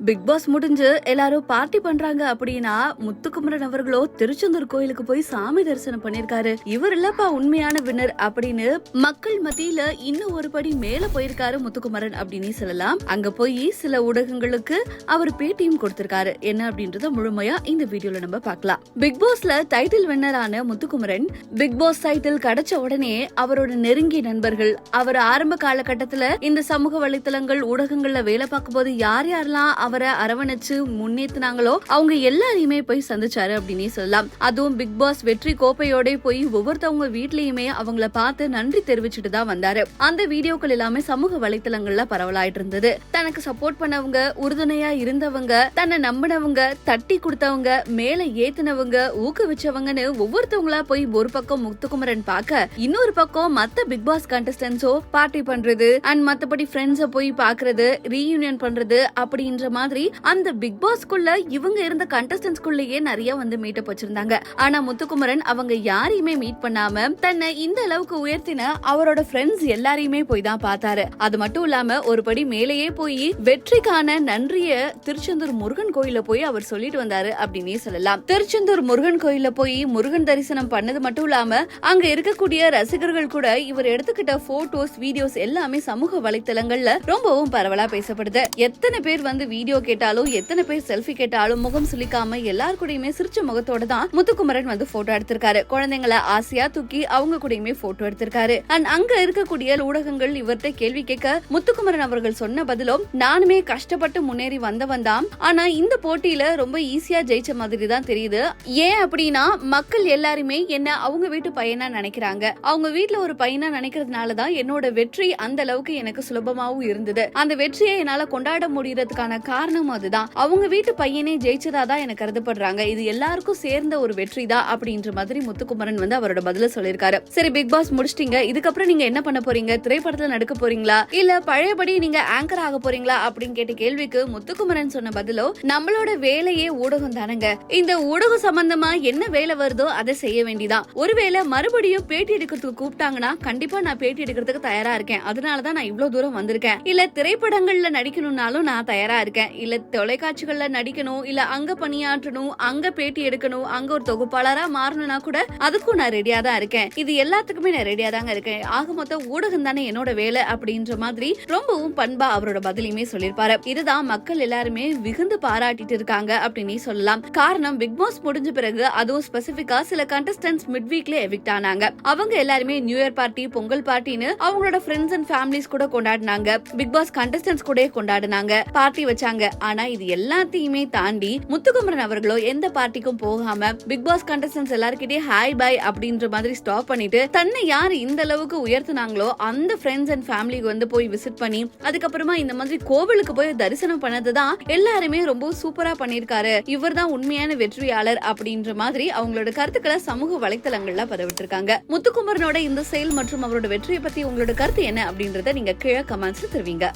Big pass முடிஞ்சு எல்லாரும் party பண்றாங்க அப்படின்னா முத்துக்குமரன் அவர்களோ திருச்செந்தூர் கோயிலுக்கு போய் சாமி தரிசனம் பண்ணிருக்காரு இவர் இல்லப்பா உண்மையான வின்னர் அப்படின்னு மக்கள் மத்தியில இன்னும் ஒரு படி மேல போயிருக்காரு முத்துக்குமரன் அப்படின்னு சொல்லலாம். அங்க போய் சில ஊடகங்களுக்கு அவர் பேட்டியும் கொடுத்திருக்காரு. என்ன அப்படின்றத முழுமையா இந்த வீடியோல நம்ம பார்க்கலாம். பிக் பாஸ்ல டைட்டில் வின்னரான முத்துக்குமரன் பிக் பாஸ் டைட்டில் கிடைச்ச உடனே அவரோட நெருங்கிய நண்பர்கள் அவர் ஆரம்ப காலகட்டத்துல இந்த சமூக வலைத்தளங்கள் ஊடகங்கள்ல வேலை பார்க்கும்போது யார் யாரெல்லாம் அவரை அரவணைச்சு முன்னேத்தினாங்களோ அவங்க எல்லாரையுமே போய் சந்திச்சாரு அப்படின்னே சொல்லலாம். அதுவும் பிக் பாஸ் வெற்றி கோப்பையோட போய் ஒவ்வொருத்தவங்க வீட்லயுமே அவங்கள பார்த்து நன்றி தெரிவிச்சுட்டு தான் வந்தாரு. அந்த வீடியோக்கள் எல்லாமே சமூக வலைத்தளங்கள்ல பரவலாயிட்டு இருந்தது. தனக்கு சப்போர்ட் பண்ணவங்க உறுதுணையா இருந்தவங்க தன்னை நம்பினவங்க தட்டி கொடுத்தவங்க மேல ஏத்துனவங்க ஊக்குவிச்சவங்கன்னு ஒவ்வொருத்தவங்களா போய் ஒரு பக்கம் முத்துக்குமரன் பார்க்க இன்னொரு பக்கம் மத்த பிக் பாஸ் கண்டஸ்டன்ஸோ பார்ட்டி பண்றது அண்ட் மத்தபடி ஃப்ரெண்ட்ஸ போய் பாக்குறது ரீயூனியன் பண்றது அப்படின்ற மாதிரி அந்த பிக் பாஸ்க்குள்ள இவங்க இருந்த கண்டஸ்டன்ஸ்குள்ளேயே நிறைய வந்து மீட்டப் வச்சிருந்தாங்க. ஆனா முத்துக்குமரன் அவங்க யாரையுமே மீட் பண்ணாம தன்னை இந்த அளவுக்கு உயர்த்தின அவரோட ஃப்ரெண்ட்ஸ் எல்லாரையுமே போய் தான் பார்த்தாரு. அது மட்டும் இல்லாம ஒரு படி மேலேயே போய் வெற்றிக்கான நன்றிய திருச்செந்தூர் முருகன் கோயில போய் அவர் சொல்லிட்டு வந்தாரு அப்படின்னே சொல்லலாம். திருச்செந்தூர் முருகன் கோயில போய் முருகன் தரிசனம் பண்ணது மட்டும் இல்லாம அங்க இருக்கக்கூடிய ரசிகர்கள் கூட இவர் எடுத்துக்கிட்ட போட்டோஸ் வீடியோஸ் எல்லாமே சமூக வலைத்தளங்கள்ல ரொம்பவும் பரவலா பேசப்படுது. எத்தனை பேர் வந்து வீடியோ வீடியோ கேட்டாலும் எத்தனை பேர் செல்ஃபி கேட்டாலும் முகம் சுளிக்காம எல்லார் கூடயுமே சிரிச்ச முகத்தோட தான் முத்துக்குமரன் வந்து போட்டோ எடுத்திருக்காரு. குழந்தைங்களை ஆசையா தூக்கி அவங்க கூடயுமே போட்டோ எடுத்திருக்காரு. அண்ட் அங்க இருக்கக்கூடிய ஊடகங்கள் இவர்கிட்ட கேள்வி கேட்க முத்துக்குமரன் அவர்கள் சொன்ன பதிலும் நானுமே கஷ்டப்பட்டு முன்னேறி வந்தவன் தான். ஆனா இந்த போட்டியில ரொம்ப ஈஸியா ஜெயிச்ச மாதிரி தான் தெரியுது. ஏன் அப்படின்னா மக்கள் எல்லாருமே என்ன அவங்க வீட்டு பையனா நினைக்கிறாங்க. அவங்க வீட்டுல ஒரு பையனா நினைக்கிறதுனால தான் என்னோட வெற்றி அந்த அளவுக்கு எனக்கு சுலபமாவும் இருந்தது. அந்த வெற்றியை என்னால கொண்டாட முடியறதுக்கான காரணம் அதுதான். அவங்க வீட்டு பையனே ஜெயிச்சதாதான் எனக்கு கருதப்படுறாங்க. இது எல்லாருக்கும் சேர்ந்த ஒரு வெற்றி தான் அப்படின்ற மாதிரி முத்துக்குமரன் வந்து அவரோட பதில சொல்லியிருக்காரு. சரி பிக் பாஸ் முடிச்சிட்டீங்க. இதுக்கப்புறம் நீங்க என்ன பண்ண போறீங்க? திரைப்படத்துல நடக்க போறீங்களா? இல்ல பழையபடி நீங்க ஆங்கர் ஆக போறீங்களா? அப்படின்னு கேட்ட கேள்விக்கு முத்துக்குமரன் சொன்ன பதிலோ நம்மளோட வேலையே ஊடகம் தானங்க. இந்த ஊடகம் சம்பந்தமா என்ன வேலை வருதோ அதை செய்ய வேண்டிதான். ஒருவேளை மறுபடியும் பேட்டி எடுக்கிறதுக்கு கூப்பிட்டாங்கன்னா கண்டிப்பா நான் பேட்டி எடுக்கிறதுக்கு தயாரா இருக்கேன். அதனாலதான் நான் இவ்வளவு தூரம் வந்திருக்கேன். இல்ல திரைப்படங்கள்ல நடிக்கணும்னாலும் நான் தயாரா இருக்கேன். இல்ல தொலைக்காட்சிகள்ல நடிக்கணும் இல்ல அங்க பணியாற்றணும் அங்க பேட்டி எடுக்கணும் அங்க ஒரு தொகுப்பாளரா மாறணும்னா கூட அதுக்கும் நான் ரெடியா தான் இருக்கேன். இது எல்லாத்துக்குமே நான் ரெடியா தாங்க இருக்கேன். ஆக மொத்தம் ஊடகம் தானே என்னோட வேலை அப்படின்ற மாதிரி ரொம்பவும் பண்பா அவரோட பதிலையுமே சொல்லியிருப்பாரு. இதுதான் மக்கள் எல்லாருமே விகுந்து பாராட்டிட்டு இருக்காங்க அப்படின்னு சொல்லலாம். காரணம் பிக் பாஸ் முடிஞ்ச பிறகு அதுவும் ஸ்பெசிபிக்கா சில கண்டஸ்டன்ஸ் மிட் வீக்ல எவிக்ட் ஆனாங்க. அவங்க எல்லாருமே நியூ இயர் பார்ட்டி பொங்கல் பார்ட்டின்னு அவங்களோட ஃப்ரெண்ட்ஸ் அண்ட் ஃபேமிலிஸ் கூட கொண்டாடினாங்க. பிக் பாஸ் கண்டஸ்டன்ஸ் கூட கொண்டாடினாங்க. பார்ட்டி வச்சாங்க. ஆனா இது எல்லாத்தையுமே தாண்டி முத்துக்குமரன் அவர்களோ எந்த பார்ட்டிக்கும் போகாம பிக் பாஸ் கண்டஸ்டன்ஸ் எல்லாருக்கிட்டே ஹாய் பாய் அப்படின்ற மாதிரி ஸ்டாப் பண்ணிட்டு தன்னை யார் இந்த அளவுக்கு உயர்த்தினாங்களோ அந்த ஃப்ரெண்ட்ஸ் அண்ட் ஃபேமிலிக்கு வந்து போய் விசிட் பண்ணி அதுக்கப்புறமா இந்த மாதிரி கோவிலுக்கு போய் தரிசனம் பண்ணதுதான் எல்லாருமே ரொம்ப சூப்பரா பண்ணிருக்காரு. இவர் தான் உண்மையான வெற்றியாளர் அப்படின்ற மாதிரி அவங்களோட கருத்துக்களை சமூக வலைத்தளங்கள்ல பதவிட்டு இருக்காங்க முத்துக்குமரனோட இந்த செயல் மற்றும் அவரோட வெற்றியை பத்தி உங்களோட கருத்து என்ன அப்படின்றத நீங்க கீழே கமெண்ட்ஸ்ல தெரிவிங்க.